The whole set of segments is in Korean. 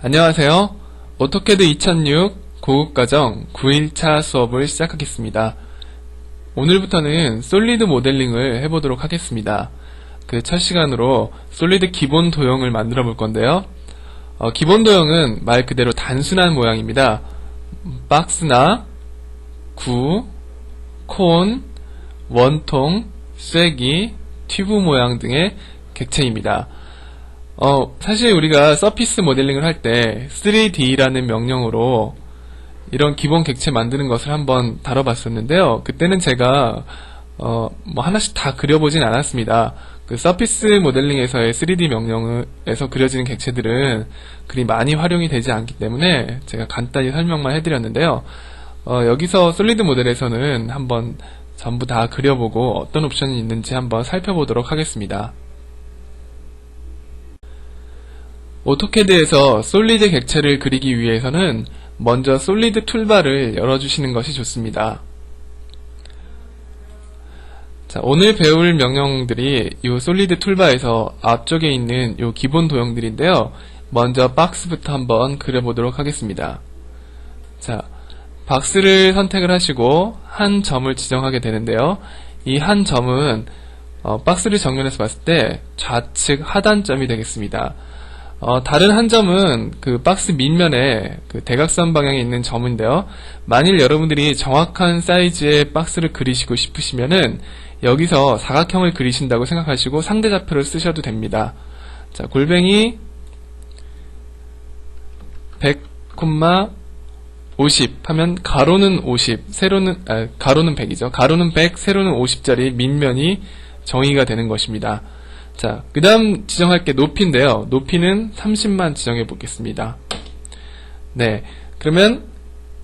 안녕하세요. 오토캐드 2006 고급과정 9일차 수업을 시작하겠습니다. 오늘부터는 솔리드 모델링을 해보도록 하겠습니다. 그 첫 시간으로 솔리드 기본 도형을 만들어 볼 건데요. 어, 기본 도형은 말 그대로 단순한 모양입니다. 박스나 구, 콘, 원통, 쐐기, 튜브 모양 등의 객체입니다. 어, 사실 우리가 서피스 모델링을 할 때 3D라는 명령으로 이런 기본 객체 만드는 것을 한번 다뤄봤었는데요. 그때는 제가 어, 뭐 하나씩 다 그려보진 않았습니다. 그 서피스 모델링에서의 3D 명령에서 그려지는 객체들은 그리 많이 활용이 되지 않기 때문에 제가 간단히 설명만 해드렸는데요. 어, 여기서 솔리드 모델에서는 한번 전부 다 그려보고 어떤 옵션이 있는지 한번 살펴보도록 하겠습니다. 오토캐드에서 솔리드 객체를 그리기 위해서는 먼저 솔리드 툴바를 열어주시는 것이 좋습니다. 자, 오늘 배울 명령들이 이 솔리드 툴바에서 앞쪽에 있는 이 기본 도형들인데요. 먼저 박스부터 한번 그려보도록 하겠습니다. 자, 박스를 선택을 하시고 한 점을 지정하게 되는데요. 이 한 점은 어, 박스를 정면에서 봤을 때 좌측 하단점이 되겠습니다. 어, 다른 한 점은 그 박스 밑면에 그 대각선 방향에 있는 점인데요. 만일 여러분들이 정확한 사이즈의 박스를 그리시고 싶으시면은 여기서 사각형을 그리신다고 생각하시고 상대 좌표를 쓰셔도 됩니다. 자, 골뱅이 100, 50 하면 가로는 50, 세로는 아, 가로는 100이죠. 가로는 100, 세로는 50짜리 밑면이 정의가 되는 것입니다. 자, 그 다음 지정할 게 높이인데요. 높이는 30만 지정해 보겠습니다. 네. 그러면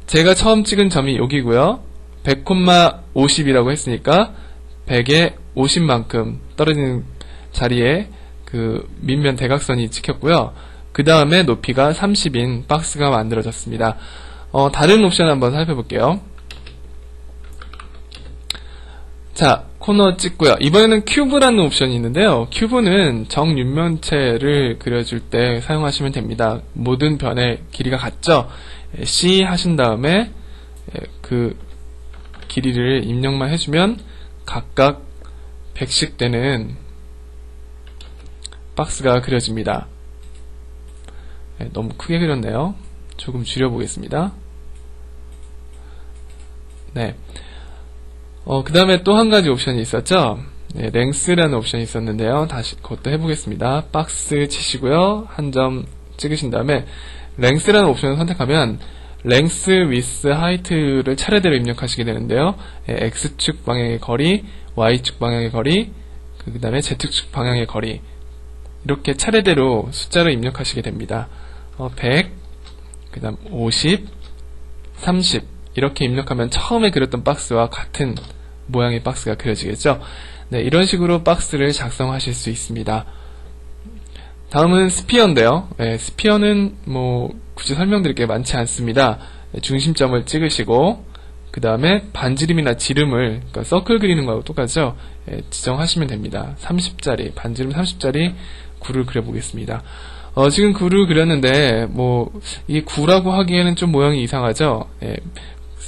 제가 처음 찍은 점이 여기고요. 100,50이라고 했으니까 100에 50만큼 떨어지는 자리에 그 밑면 대각선이 찍혔고요. 그 다음에 높이가 30인 박스가 만들어졌습니다. 어, 다른 옵션 한번 살펴볼게요. 자, 코너 찍고요. 이번에는 큐브라는 옵션이 있는데요. 큐브는 정육면체를 그려줄 때 사용하시면 됩니다. 모든 변의 길이가 같죠? 예, C 하신 다음에 예, 그 길이를 입력만 해주면 각각 100씩 되는 박스가 그려집니다. 예, 너무 크게 그렸네요. 조금 줄여보겠습니다. 네. 어, 그 다음에 또 한 가지 옵션이 있었죠. 네, 랭스라는 옵션이 있었는데요. 다시 그것도 해보겠습니다. 박스 치시고요. 한 점 찍으신 다음에 랭스라는 옵션을 선택하면 랭스, 위스, 하이트를 차례대로 입력하시게 되는데요. 예, X축 방향의 거리, Y축 방향의 거리, 그 다음에 Z축 방향의 거리 이렇게 차례대로 숫자를 입력하시게 됩니다. 어, 100, 그 다음 50, 30 이렇게 입력하면 처음에 그렸던 박스와 같은 모양의 박스가 그려지겠죠. 네, 이런 식으로 박스를 작성하실 수 있습니다. 다음은 스피어인데요. 네, 스피어는 뭐 굳이 설명드릴 게 많지 않습니다. 네, 중심점을 찍으시고 그 다음에 반지름이나 지름을 그러니까 서클 그리는 거하고 똑같죠. 네, 지정하시면 됩니다. 30짜리 반지름 30짜리 구를 그려보겠습니다. 어, 지금 구를 그렸는데 뭐 이 구라고 하기에는 좀 모양이 이상하죠. 예,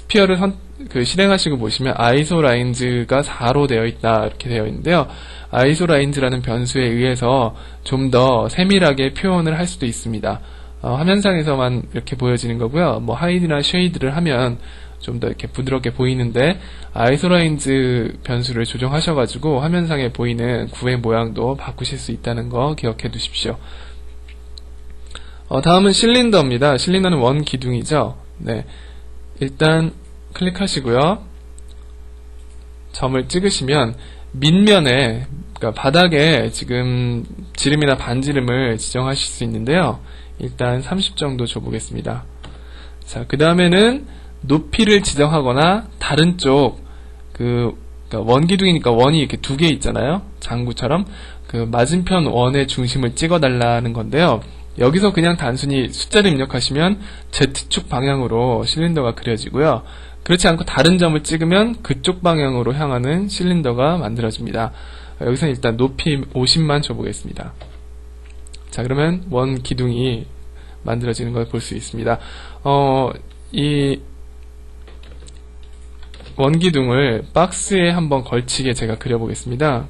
스피어를 선, 그 실행하시고 보시면 아이소 라인즈가 4로 되어 있다 이렇게 되어 있는데요. 아이소 라인즈라는 변수에 의해서 좀 더 세밀하게 표현을 할 수도 있습니다. 어, 화면상에서만 이렇게 보여지는 거고요. 뭐 하이드나 쉐이드를 하면 좀 더 이렇게 부드럽게 보이는데 아이소 라인즈 변수를 조정하셔가지고 화면상에 보이는 구의 모양도 바꾸실 수 있다는 거 기억해 두십시오. 어, 다음은 실린더입니다. 실린더는 원 기둥이죠. 네. 일단 클릭하시고요. 점을 찍으시면 밑면에 그러니까 바닥에 지금 지름이나 반지름을 지정하실 수 있는데요. 일단 30 정도 줘보겠습니다. 자, 그 다음에는 높이를 지정하거나 다른 쪽 그 그러니까 원기둥이니까 원이 이렇게 두 개 있잖아요. 장구처럼 그 맞은편 원의 중심을 찍어달라는 건데요. 여기서 그냥 단순히 숫자를 입력하시면 Z축 방향으로 실린더가 그려지고요. 그렇지 않고 다른 점을 찍으면 그쪽 방향으로 향하는 실린더가 만들어집니다. 여기서 일단 높이 50만 줘보겠습니다. 자 그러면 원 기둥이 만들어지는 걸 볼 수 있습니다. 어, 이 원기둥을 박스에 한번 걸치게 제가 그려보겠습니다.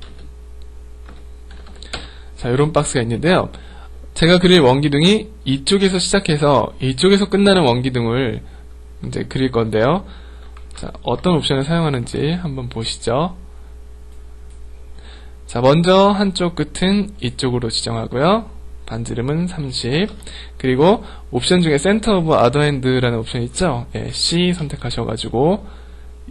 자, 이런 박스가 있는데요. 제가 그릴 원기둥이 이쪽에서 시작해서 이쪽에서 끝나는 원기둥을 이제 그릴 건데요. 자, 어떤 옵션을 사용하는지 한번 보시죠. 자, 먼저 한쪽 끝은 이쪽으로 지정하고요. 반지름은 30. 그리고 옵션 중에 센터 오브 아더 핸드라는 옵션 있죠? 예, C 선택하셔가지고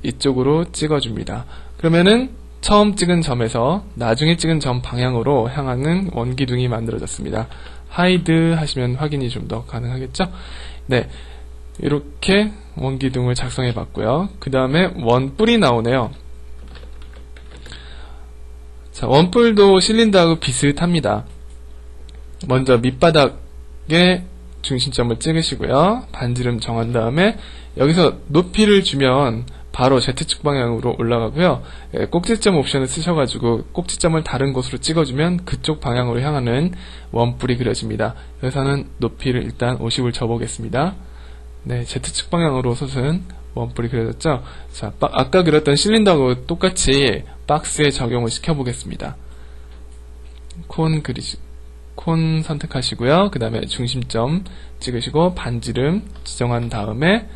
이쪽으로 찍어줍니다. 그러면은 처음 찍은 점에서 나중에 찍은 점 방향으로 향하는 원기둥이 만들어졌습니다. 하이드 하시면 확인이 좀 더 가능하겠죠? 네. 이렇게 원기둥을 작성해 봤고요. 그 다음에 원뿔이 나오네요. 자, 원뿔도 실린더하고 비슷합니다. 먼저 밑바닥에 중심점을 찍으시고요. 반지름 정한 다음에 여기서 높이를 주면 바로 Z축 방향으로 올라가고요. 예, 꼭지점 옵션을 쓰셔가지고 꼭지점을 다른 곳으로 찍어주면 그쪽 방향으로 향하는 원뿔이 그려집니다. 여기서는 높이를 일단 50을 줘보겠습니다. 네, Z축 방향으로 솟은 원뿔이 그려졌죠? 자, 빠- 아까 그렸던 실린더하고 똑같이 박스에 적용을 시켜보겠습니다. 콘 그리시, 콘 선택하시고요. 그 다음에 중심점 찍으시고 반지름 지정한 다음에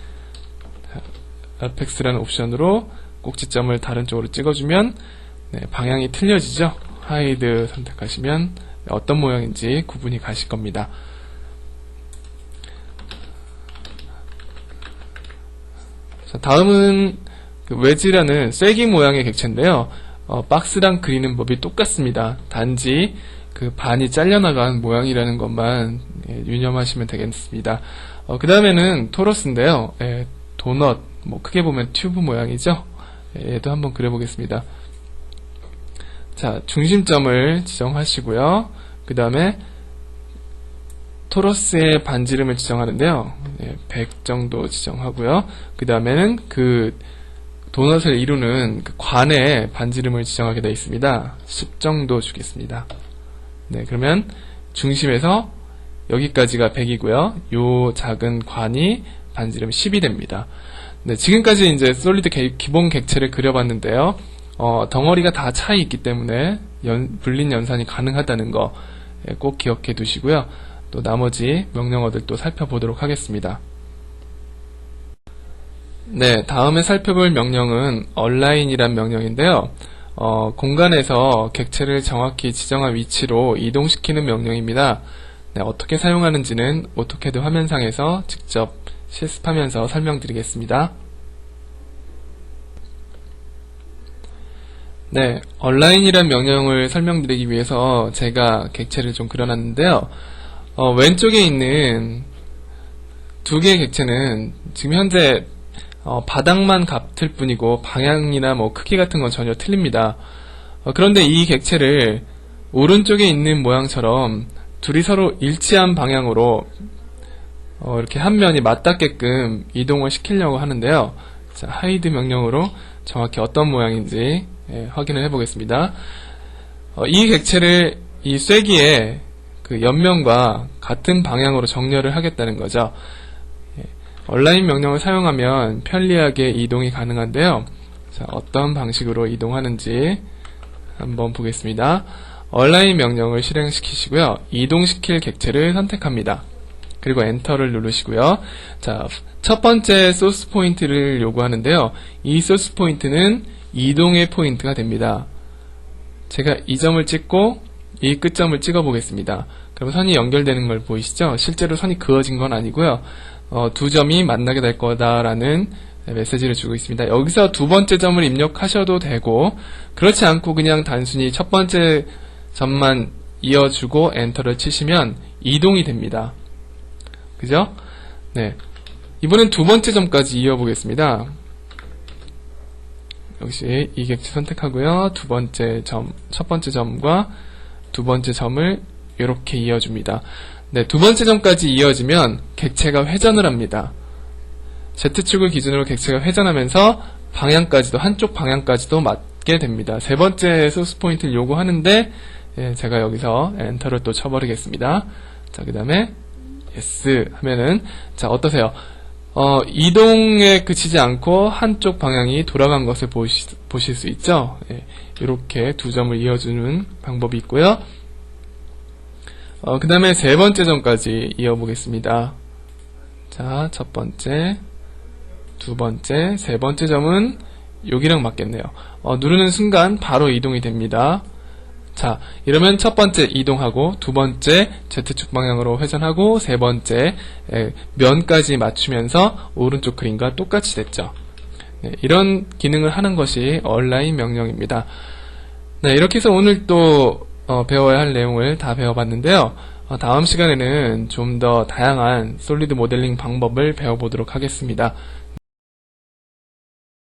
어펙스라는 옵션으로 꼭지점을 다른 쪽으로 찍어주면 네, 방향이 틀려지죠. 하이드 선택하시면 어떤 모양인지 구분이 가실 겁니다. 자, 다음은 그 웨지라는 쐐기 모양의 객체인데요. 어, 박스랑 그리는 법이 똑같습니다. 단지 그 반이 잘려나간 모양이라는 것만 예, 유념하시면 되겠습니다. 그 다음에는 토러스인데요. 예, 도넛, 뭐 크게 보면 튜브 모양이죠. 예, 얘도 한번 그려보겠습니다. 자, 중심점을 지정하시고요. 그 다음에 토러스의 반지름을 지정하는데요. 예, 100 정도 지정하고요. 그 다음에는 그 도넛을 이루는 그 관의 반지름을 지정하게 되어 있습니다. 10 정도 주겠습니다. 네, 그러면 중심에서 여기까지가 100이고요. 요 작은 관이 반지름 10이 됩니다. 네, 지금까지 이제 솔리드 개- 기본 객체를 그려봤는데요. 어, 덩어리가 다 차이 있기 때문에 연- 불린 연산이 가능하다는 거 꼭 기억해 두시고요. 또 나머지 명령어들 또 살펴보도록 하겠습니다. 네, 다음에 살펴볼 명령은 align이란 명령인데요. 어, 공간에서 객체를 정확히 지정한 위치로 이동시키는 명령입니다. 네, 어떻게 사용하는지는 오토캐드 화면상에서 직접 실습하면서 설명드리겠습니다. 네, 얼라인이란 명령을 설명드리기 위해서 제가 객체를 좀 그려놨는데요. 어, 왼쪽에 있는 두 개의 객체는 지금 현재 어, 바닥만 같을 뿐이고 방향이나 뭐 크기 같은 건 전혀 틀립니다. 어, 그런데 이 객체를 오른쪽에 있는 모양처럼 둘이 서로 일치한 방향으로 어, 이렇게 한 면이 맞닿게끔 이동을 시키려고 하는데요. 자, 하이드 명령으로 정확히 어떤 모양인지 예, 확인을 해보겠습니다. 어, 이 객체를 이 쐐기의 그 옆면과 같은 방향으로 정렬을 하겠다는 거죠. 예, 온라인 명령을 사용하면 편리하게 이동이 가능한데요. 자, 어떤 방식으로 이동하는지 한번 보겠습니다. 온라인 명령을 실행시키시고요. 이동시킬 객체를 선택합니다. 그리고 엔터를 누르시고요. 자, 첫 번째 소스 포인트를 요구하는데요. 이 소스 포인트는 이동의 포인트가 됩니다. 제가 이 점을 찍고 이 끝점을 찍어 보겠습니다. 그럼 선이 연결되는 걸 보이시죠? 실제로 선이 그어진 건 아니고요. 어, 두 점이 만나게 될 거다라는 메시지를 주고 있습니다. 여기서 두 번째 점을 입력하셔도 되고 그렇지 않고 그냥 단순히 첫 번째 점만 이어주고 엔터를 치시면 이동이 됩니다. 그죠? 네. 이번엔 두 번째 점까지 이어보겠습니다. 역시 이 객체 선택하고요. 두 번째 점, 첫 번째 점과 두 번째 점을 이렇게 이어줍니다. 네, 두 번째 점까지 이어지면 객체가 회전을 합니다. Z축을 기준으로 객체가 회전하면서 방향까지도 한쪽 방향까지도 맞게 됩니다. 세 번째 소스 포인트를 요구하는데 예, 제가 여기서 엔터를 또 쳐버리겠습니다. 자, 그 다음에 yes 하면은 자 어떠세요? 어, 이동에 그치지 않고 한쪽 방향이 돌아간 것을 보시, 보실 수 있죠? 예, 이렇게 두 점을 이어주는 방법이 있고요. 어, 그 다음에 세 번째 점까지 이어보겠습니다. 자, 첫 번째, 두 번째, 세 번째 점은 여기랑 맞겠네요. 어, 누르는 순간 바로 이동이 됩니다. 자, 이러면 첫 번째 이동하고 두 번째 Z축 방향으로 회전하고 세 번째 에, 면까지 맞추면서 오른쪽 그림과 똑같이 됐죠. 네, 이런 기능을 하는 것이 온라인 명령입니다. 네, 이렇게 해서 오늘 또 어, 배워야 할 내용을 다 배워봤는데요. 어, 다음 시간에는 좀 더 다양한 솔리드 모델링 방법을 배워보도록 하겠습니다.